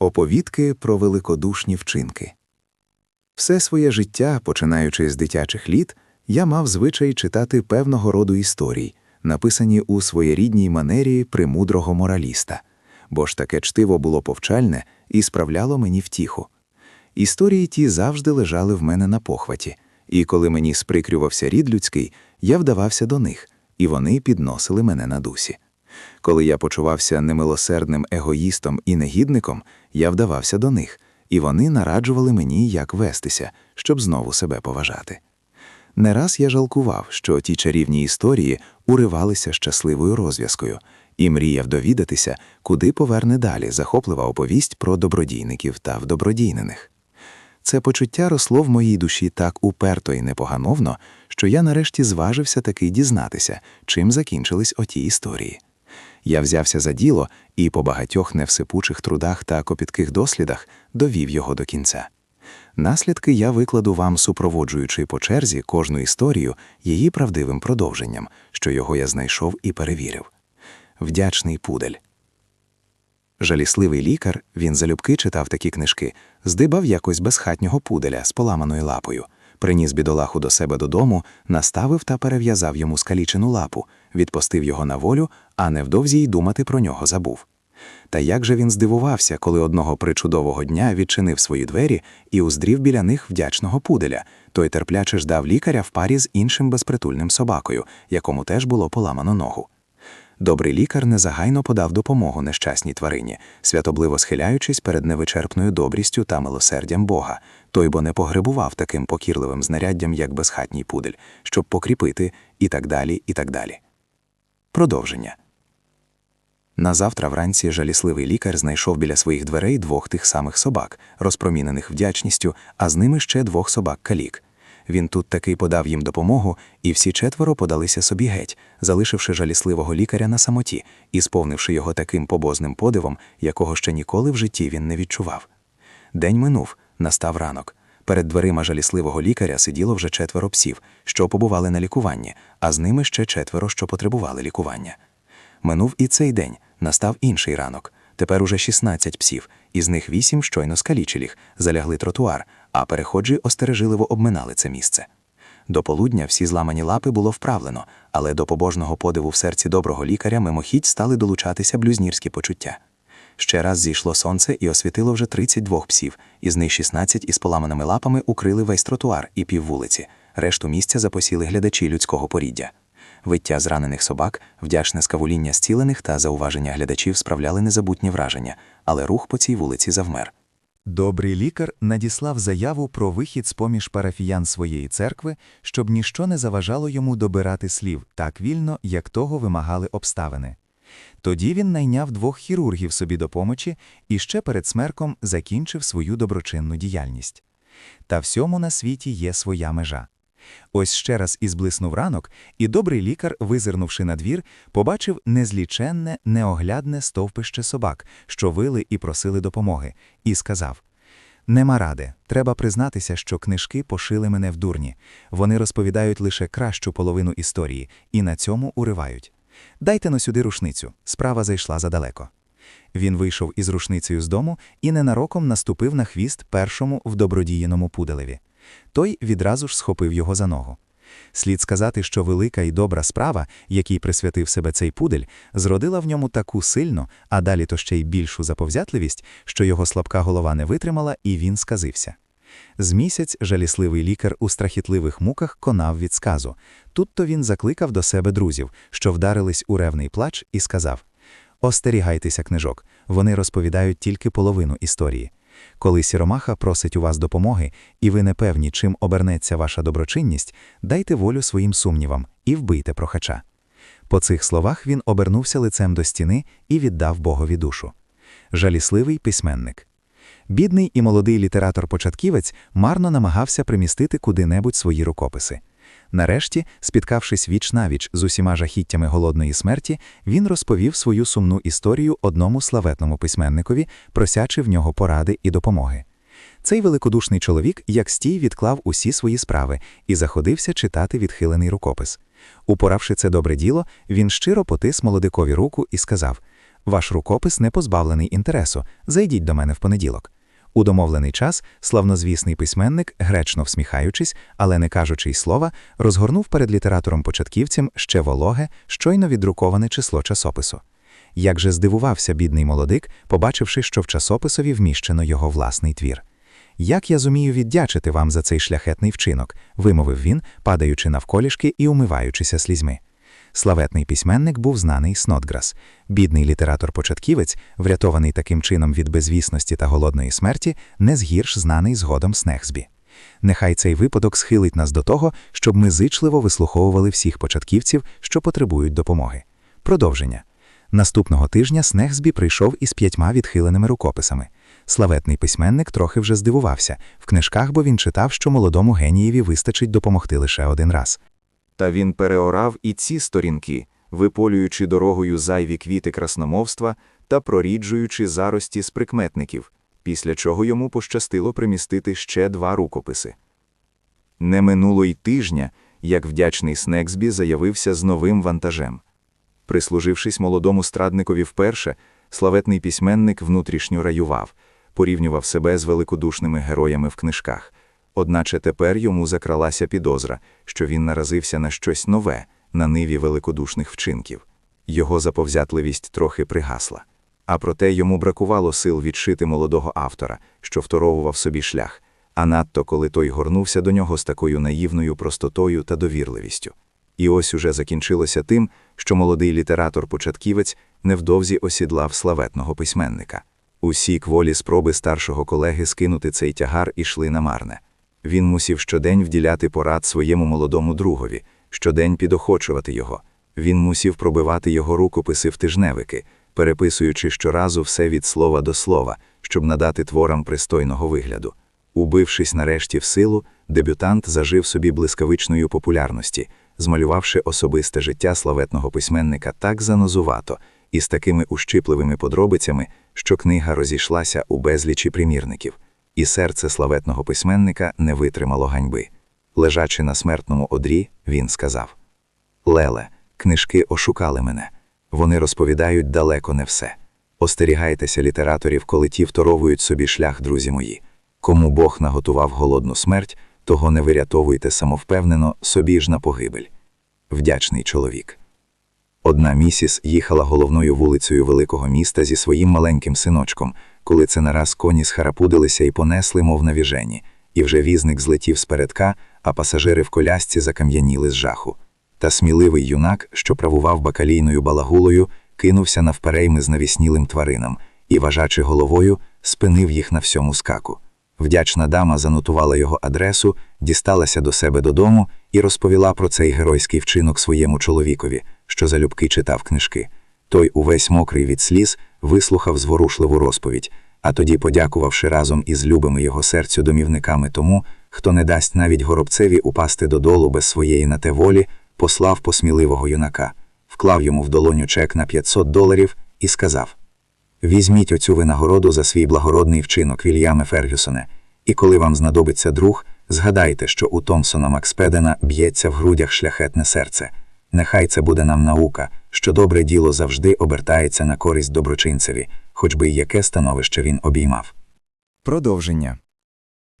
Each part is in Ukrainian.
Оповідки про великодушні вчинки. Все своє життя, починаючи з дитячих літ, я мав звичай читати певного роду історій, написані у своєрідній манері премудрого мораліста, бо ж таке чтиво було повчальне і справляло мені втіху. Історії ті завжди лежали в мене на похваті, і коли мені сприкрювався рід людський, я вдавався до них, і вони підносили мене на дусі. Коли я почувався немилосердним егоїстом і негідником, я вдавався до них, і вони нараджували мені, як вестися, щоб знову себе поважати. Не раз я жалкував, що ті чарівні історії уривалися щасливою розв'язкою, і мріяв довідатися, куди поверне далі захоплива оповість про добродійників та вдобродійнених. Це почуття росло в моїй душі так уперто і непогановно, що я нарешті зважився таки дізнатися, чим закінчились оті історії. Я взявся за діло і по багатьох невсипучих трудах та копітких дослідах довів його до кінця. Наслідки я викладу вам, супроводжуючи по черзі кожну історію її правдивим продовженням, що його я знайшов і перевірив. Вдячний пудель. Жалісливий лікар, він залюбки читав такі книжки, здибав якось безхатнього пуделя з поламаною лапою приніс бідолаху до себе додому, наставив та перев'язав йому скалічену лапу, відпустив його на волю, а невдовзі й думати про нього забув. Та як же він здивувався, коли одного причудового дня відчинив свої двері і уздрів біля них вдячного пуделя, той терпляче ждав лікаря в парі з іншим безпритульним собакою, якому теж було поламано ногу. Добрий лікар незагайно подав допомогу нещасній тварині, святобливо схиляючись перед невичерпною добрістю та милосердям Бога, той бо не погребував таким покірливим знаряддям, як безхатній пудель, щоб покріпити, і так далі, і так далі. Продовження. Назавтра вранці жалісливий лікар знайшов біля своїх дверей двох тих самих собак, розпромінених вдячністю, а з ними ще двох собак калік. Він тут таки подав їм допомогу, і всі четверо подалися собі геть, залишивши жалісливого лікаря на самоті і сповнивши його таким побозним подивом, якого ще ніколи в житті він не відчував. День минув, настав ранок. Перед дверима жалісливого лікаря сиділо вже четверо псів, що побували на лікуванні, а з ними ще четверо, що потребували лікування. Минув і цей день, настав інший ранок. Тепер уже 16 псів, із них вісім щойно скалічиліх, залягли тротуар, а переходжі остережливо обминали це місце. До полудня всі зламані лапи було вправлено, але до побожного подиву в серці доброго лікаря мимохідь стали долучатися блюзнірські почуття. Ще раз зійшло сонце і освітило вже 32 псів, із них 16 із поламаними лапами укрили весь тротуар і піввулиці, решту місця запосіли глядачі людського поріддя. Виття зранених собак, вдячне скавуління зцілених та зауваження глядачів справляли незабутні враження, але рух по цій вулиці завмер. Добрий лікар надіслав заяву про вихід з поміж парафіян своєї церкви, щоб ніщо не заважало йому добирати слів так вільно, як того вимагали обставини. Тоді він найняв двох хірургів собі до помочі і ще перед смерком закінчив свою доброчинну діяльність. Та всьому на світі є своя межа. Ось ще раз ізблиснув ранок, і добрий лікар, визирнувши на двір, побачив незліченне, неоглядне стовпище собак, що вили і просили допомоги, і сказав: Нема ради, треба признатися, що книжки пошили мене в дурні. Вони розповідають лише кращу половину історії і на цьому уривають. Дайте но сюди рушницю, справа зайшла задалеко. Він вийшов із рушницею з дому і ненароком наступив на хвіст першому в добродіяному пуделеві. Той відразу ж схопив його за ногу. Слід сказати, що велика і добра справа, якій присвятив себе цей пудель, зродила в ньому таку сильну, а далі то ще й більшу заповзятливість, що його слабка голова не витримала, і він сказився. З місяць жалісливий лікар у страхітливих муках конав від сказу. Тут то він закликав до себе друзів, що вдарились у ревний плач, і сказав: Остерігайтеся, книжок, вони розповідають тільки половину історії. Коли сіромаха просить у вас допомоги, і ви не певні, чим обернеться ваша доброчинність, дайте волю своїм сумнівам і вбийте прохача. По цих словах він обернувся лицем до стіни і віддав Богові душу. Жалісливий письменник. Бідний і молодий літератор-початківець марно намагався примістити куди-небудь свої рукописи. Нарешті, спіткавшись віч навіч з усіма жахіттями голодної смерті, він розповів свою сумну історію одному славетному письменникові, просячи в нього поради і допомоги. Цей великодушний чоловік, як стій, відклав усі свої справи і заходився читати відхилений рукопис. Упоравши це добре діло, він щиро потис молодикові руку і сказав: Ваш рукопис не позбавлений інтересу. Зайдіть до мене в понеділок. У домовлений час славнозвісний письменник, гречно всміхаючись, але не кажучи й слова, розгорнув перед літератором-початківцем ще вологе, щойно віддруковане число часопису. Як же здивувався бідний молодик, побачивши, що в часописові вміщено його власний твір. Як я зумію віддячити вам за цей шляхетний вчинок, вимовив він, падаючи навколішки і умиваючися слізьми. Славетний письменник був знаний Снотграс. Бідний літератор-початківець, врятований таким чином від безвісності та голодної смерті, не згірш знаний згодом Снехсбі. Нехай цей випадок схилить нас до того, щоб ми зичливо вислуховували всіх початківців, що потребують допомоги. Продовження. Наступного тижня Снехсбі прийшов із п'ятьма відхиленими рукописами. Славетний письменник трохи вже здивувався. В книжках, бо він читав, що молодому генієві вистачить допомогти лише один раз. Та він переорав і ці сторінки, виполюючи дорогою зайві квіти красномовства та проріджуючи зарості з прикметників, після чого йому пощастило примістити ще два рукописи. Не минуло й тижня, як вдячний Снексбі заявився з новим вантажем. Прислужившись молодому страдникові вперше, славетний письменник внутрішньо раював, порівнював себе з великодушними героями в книжках. Одначе тепер йому закралася підозра, що він наразився на щось нове, на ниві великодушних вчинків. Його заповзятливість трохи пригасла. А проте йому бракувало сил відшити молодого автора, що второвував собі шлях, а надто коли той горнувся до нього з такою наївною простотою та довірливістю. І ось уже закінчилося тим, що молодий літератор-початківець невдовзі осідлав славетного письменника. Усі кволі спроби старшого колеги скинути цей тягар ішли намарне. Він мусів щодень вділяти порад своєму молодому другові, щодень підохочувати його. Він мусів пробивати його рукописи в тижневики, переписуючи щоразу все від слова до слова, щоб надати творам пристойного вигляду. Убившись нарешті в силу, дебютант зажив собі блискавичної популярності, змалювавши особисте життя славетного письменника так занозувато і з такими ущипливими подробицями, що книга розійшлася у безлічі примірників і серце славетного письменника не витримало ганьби. Лежачи на смертному одрі, він сказав: Леле, книжки ошукали мене. Вони розповідають далеко не все. Остерігайтеся літераторів, коли ті второвують собі шлях, друзі мої. Кому Бог наготував голодну смерть, того не вирятовуйте самовпевнено, собі ж на погибель. Вдячний чоловік. Одна місіс їхала головною вулицею великого міста зі своїм маленьким синочком, коли це нараз коні схарапудилися і понесли, мов на віжені, і вже візник злетів з передка, а пасажири в колясці закам'яніли з жаху. Та сміливий юнак, що правував бакалійною балагулою, кинувся навперейми з навіснілим тваринам і, важачи головою, спинив їх на всьому скаку. Вдячна дама занотувала його адресу, дісталася до себе додому і розповіла про цей геройський вчинок своєму чоловікові, що залюбки читав книжки. Той, увесь мокрий від сліз, вислухав зворушливу розповідь, а тоді, подякувавши разом із любими його серцю домівниками тому, хто не дасть навіть горобцеві упасти додолу без своєї на те волі, послав посміливого юнака, вклав йому в долоню чек на 500 доларів і сказав: Візьміть оцю винагороду за свій благородний вчинок, Вільяме Фергюсоне, і коли вам знадобиться друг, згадайте, що у Томсона Макспедена б'ється в грудях шляхетне серце. Нехай це буде нам наука, що добре діло завжди обертається на користь доброчинцеві, хоч би й яке становище він обіймав. Продовження.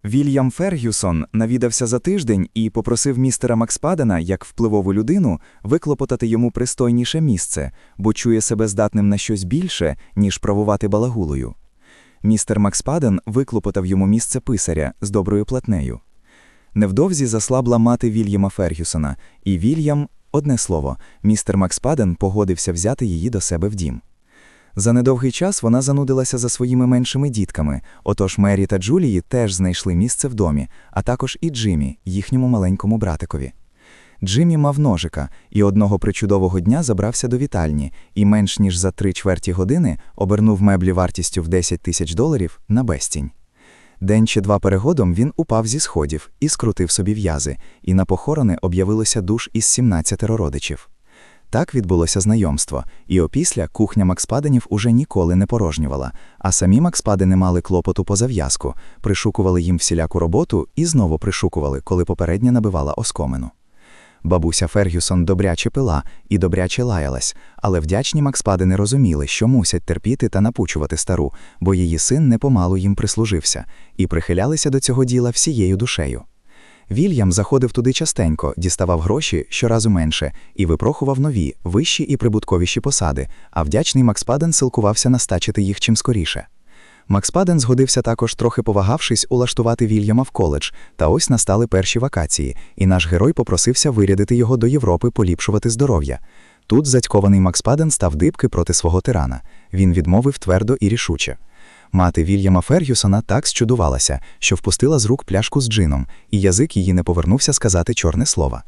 Вільям Фергюсон навідався за тиждень і попросив містера Макспадена, як впливову людину, виклопотати йому пристойніше місце, бо чує себе здатним на щось більше, ніж правувати балагулою. Містер Макспаден виклопотав йому місце писаря з доброю платнею. Невдовзі заслабла мати Вільяма Фергюсона, і Вільям, одне слово, містер Макспаден погодився взяти її до себе в дім. За недовгий час вона занудилася за своїми меншими дітками, отож Мері та Джулії теж знайшли місце в домі, а також і Джиммі, їхньому маленькому братикові. Джиммі мав ножика і одного причудового дня забрався до вітальні і менш ніж за три чверті години обернув меблі вартістю в 10 тисяч доларів на безцінь. День чи два перегодом він упав зі сходів і скрутив собі в'язи, і на похорони об'явилося душ із 17 родичів. Так відбулося знайомство, і опісля кухня Макспаденів уже ніколи не порожнювала, а самі Макспадени мали клопоту по зав'язку, пришукували їм всіляку роботу і знову пришукували, коли попередня набивала оскомину. Бабуся Фергюсон добряче пила і добряче лаялась, але вдячні Макспадени розуміли, що мусять терпіти та напучувати стару, бо її син непомалу їм прислужився, і прихилялися до цього діла всією душею. Вільям заходив туди частенько, діставав гроші щоразу менше і випрохував нові, вищі і прибутковіші посади, а вдячний Макспаден силкувався настачити їх чим скоріше. Макспаден згодився також, трохи повагавшись, улаштувати Вільяма в коледж, та ось настали перші вакації, і наш герой попросився вирядити його до Європи поліпшувати здоров'я. Тут зацькований Макспаден став дибки проти свого тирана. Він відмовив твердо і рішуче. Мати Вільяма Фергюсона так зчудувалася, що впустила з рук пляшку з джином, і язик її не повернувся сказати чорне слово.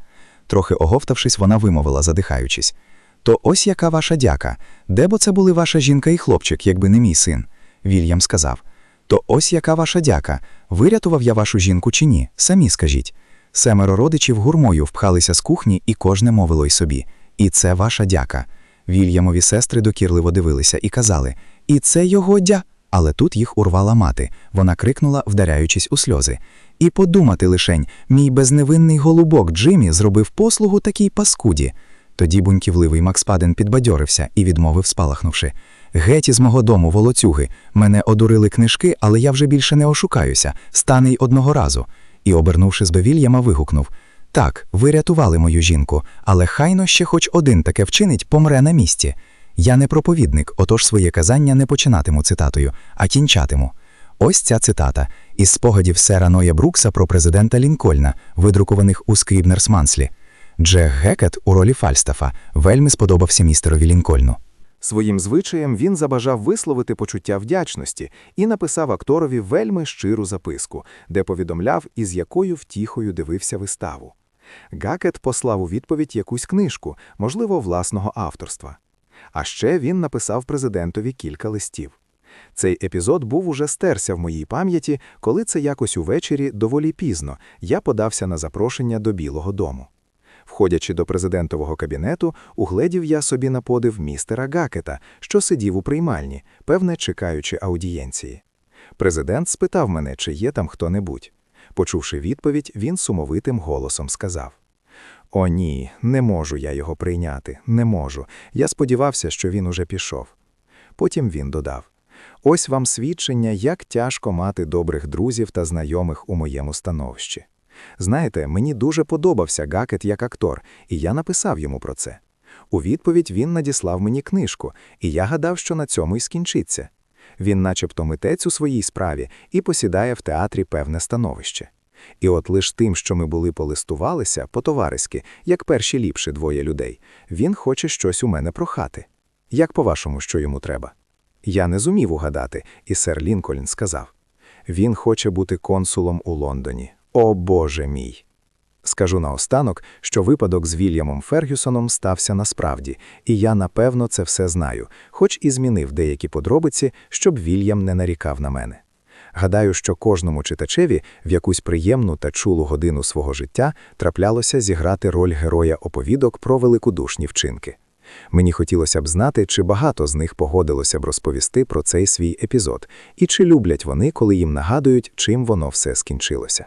Трохи оговтавшись, вона вимовила, задихаючись. То ось яка ваша дяка. Де б оце були ваша жінка і хлопчик, якби не мій син? Вільям сказав. То ось яка ваша дяка. Вирятував я вашу жінку чи ні? Самі скажіть. Семеро родичів гурмою впхалися з кухні, і кожне мовило й собі. І це ваша дяка. Вільямові сестри докірливо дивилися і казали: І це його дя. Але тут їх урвала мати. Вона крикнула, вдаряючись у сльози. І подумати лишень, мій безневинний голубок Джиммі зробив послугу такій паскуді. Тоді буньківливий Макспаден підбадьорився і відмовив, спалахнувши. Геть із мого дому, волоцюги. Мене одурили книжки, але я вже більше не ошукаюся. Стане й одного разу. І, обернувши з Бевільяма, вигукнув. Так, ви рятували мою жінку, але хайно ще хоч один таке вчинить, помре на місці. Я не проповідник, отож своє казання не починатиму цитатою, а кінчатиму. Ось ця цитата із спогадів сера Ноя Брукса про президента Лінкольна, видрукованих у Скрібнерс Манслі. Джек Гекет у ролі Фальстафа вельми сподобався містерові Лінкольну. Своїм звичаєм він забажав висловити почуття вдячності і написав акторові вельми щиру записку, де повідомляв, із якою втіхою дивився виставу. Гакет послав у відповідь якусь книжку, можливо, власного авторства. А ще він написав президентові кілька листів. Цей епізод був уже стерся в моїй пам'яті, коли це якось увечері, доволі пізно, я подався на запрошення до Білого дому. Входячи до президентового кабінету, угледів я собі на подив містера Гакета, що сидів у приймальні, певне, чекаючи аудієнції. Президент спитав мене, чи є там хто-небудь. Почувши відповідь, він сумовитим голосом сказав: О, ні, не можу я його прийняти, не можу. Я сподівався, що він уже пішов. Потім він додав: Ось вам свідчення, як тяжко мати добрих друзів та знайомих у моєму становищі. Знаєте, мені дуже подобався Гакет як актор, і я написав йому про це. У відповідь він надіслав мені книжку, і я гадав, що на цьому й скінчиться. Він начебто митець у своїй справі і посідає в театрі певне становище. І от лиш тим, що ми були полистувалися, по-товариськи, як перші ліпші двоє людей, він хоче щось у мене прохати. Як по-вашому, що йому треба? Я не зумів угадати, і сер Лінкольн сказав: він хоче бути консулом у Лондоні. О Боже мій! Скажу наостанок, що випадок з Вільямом Фергюсоном стався насправді, і я напевно це все знаю, хоч і змінив деякі подробиці, щоб Вільям не нарікав на мене. Гадаю, що кожному читачеві в якусь приємну та чулу годину свого життя траплялося зіграти роль героя оповідок про великодушні вчинки. Мені хотілося б знати, чи багато з них погодилося б розповісти про цей свій епізод, і чи люблять вони, коли їм нагадують, чим воно все скінчилося.